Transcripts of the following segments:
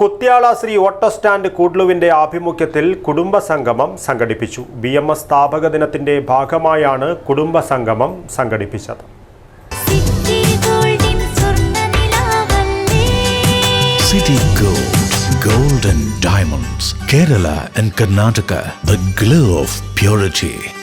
കുത്യാള Shri auto stand കൂഡ്ലുവിന്റെ ആഭിമുഖ്യത്തിൽ കുടുംബ സംഗമം സംഘടിപ്പിച്ചു. ബി എം എസ് സ്ഥാപക ദിനത്തിന്റെ ഭാഗമായാണ് കുടുംബ സംഗമം സംഘടിപ്പിച്ചത്. City golden diamonds. Kerala and Karnataka and glow of and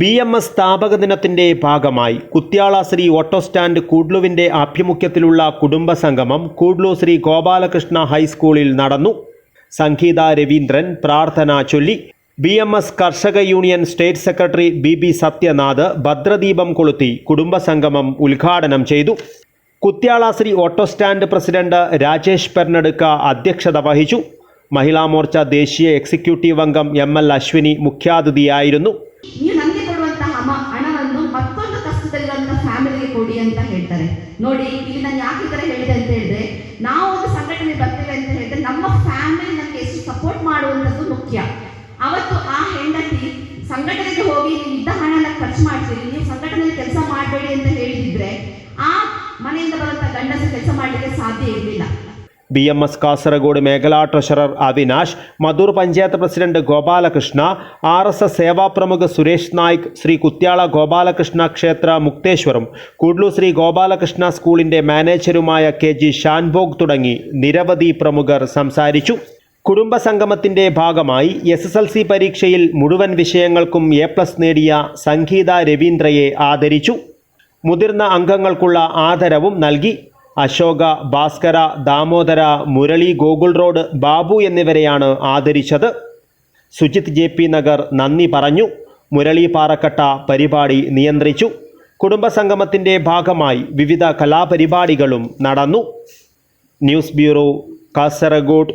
B M S സ്ഥാപക ദിനത്തിന്റെ ഭാഗമായി കുത്യാള ശ്രീ ഓട്ടോ സ്റ്റാൻഡ് കൂഡ്ലുവിന്റെ ആഭിമുഖ്യത്തിലുള്ള കുടുംബ സംഗമം കൂഡ്ലു ശ്രീ ഗോപാലകൃഷ്ണ ഹൈസ്കൂളിൽ നടന്നു. സംഗീത രവീന്ദ്രൻ പ്രാർത്ഥന ചൊല്ലി. ബി എം എസ് കർഷക union state secretary B B Sathyanath ഭദ്രദീപം കൊളുത്തി കുടുംബ സംഗമം ഉദ്ഘാടനം ചെയ്തു. Kuthyala Shri auto stand president Rajesh Pernadukka അധ്യക്ഷത വഹിച്ചു. മഹിളാ മോർച്ച ദേശീയ എക്സിക്യൂട്ടീവ് അംഗം എം എൽ അശ്വിനി മുഖ്യാതിഥിയായിരുന്നു. ಕೊಡಿ ಅಂತ ಹೇಳ್ತಾರೆ. ನೋಡಿ, ಇಲ್ಲಿ ನಾನು ಯಾಕೆ ಈ ಹೇಳಿದೆ ಅಂತ ಹೇಳಿದ್ರೆ, ನಾವು ಒಂದು ಸಂಘಟನೆ ಬರ್ತೇವೆ ಅಂತ ಹೇಳಿದ್ರೆ ನಮ್ಮ ಫ್ಯಾಮಿಲಿ ನಮಗೆ ಎಷ್ಟು ಸಪೋರ್ಟ್ ಮಾಡುವಂಥದ್ದು ಮುಖ್ಯ. ಅವತ್ತು ಆ ಹೆಂಡತಿ ಸಂಘಟನೆಗೆ ಹೋಗಿ ನೀವು ಇದ್ದ ಹಣನ ಖರ್ಚು ಮಾಡ್ತೀರಿ, ನೀವು ಸಂಘಟನೆಯಲ್ಲಿ ಕೆಲಸ ಮಾಡಬೇಡಿ ಅಂತ ಹೇಳಿದ್ರೆ, ಆ ಮನೆಯಿಂದ ಬರುವಂತ ಗಂಡಸ ಕೆಲಸ ಮಾಡಲಿಕ್ಕೆ ಸಾಧ್ಯ ಇರಲಿಲ್ಲ. ബി എം എസ് കാസർഗോഡ് മേഖലാ treasurer Avinash Madhur panchayat president Gopalakrishna R S S സേവാ പ്രമുഖ് സുരേഷ് നായിക് ശ്രീ കുത്യാള ഗോപാലകൃഷ്ണ ക്ഷേത്ര മുക്തേശ്വരം കൂഡ്ലു ശ്രീ ഗോപാലകൃഷ്ണ സ്കൂളിന്റെ മാനേജരുമായ കെ ജി ഷാൻഭോഗ് തുടങ്ങി നിരവധി പ്രമുഖർ സംസാരിച്ചു. കുടുംബ സംഗമത്തിന്റെ ഭാഗമായി എസ് എസ് എൽ സി പരീക്ഷയിൽ മുഴുവൻ വിഷയങ്ങൾക്കും എ പ്ലസ് നേടിയ സംഗീത രവീന്ദ്രയെ ആദരിച്ചു. മുതിർന്ന അംഗങ്ങൾക്കുള്ള ആദരവും നൽകി. അശോക ഭാസ്കര ദാമോദര മുരളി ഗോകുൽ റോഡ് ബാബു എന്നിവരെയാണ് ആദരിച്ചത്. സുജിത് ജെ പി നഗർ നന്ദി പറഞ്ഞു. മുരളി പാറക്കട്ട പരിപാടി നിയന്ത്രിച്ചു. കുടുംബസംഗമത്തിന്റെ ഭാഗമായി വിവിധ കലാപരിപാടികളും നടന്നു. News bureau Kasaragod.